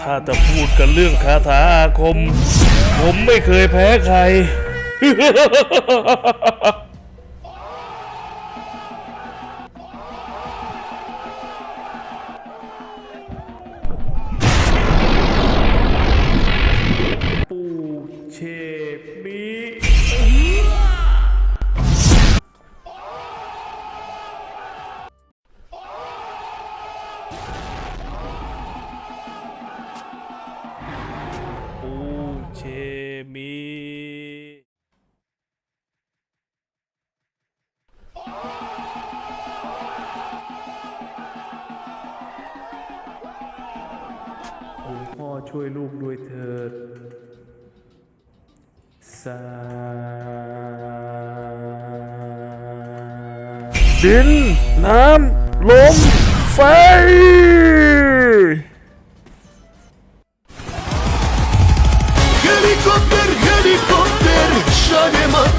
ถ้าจะพูดกันเรื่องคาถาอาคม ผมไม่เคยแพ้ใคร ปูเช องค์พ่อช่วยลูกด้วยเถิด สาดิน น้ำ ลม ไฟ Helikopter, helikopter, šaljemo kod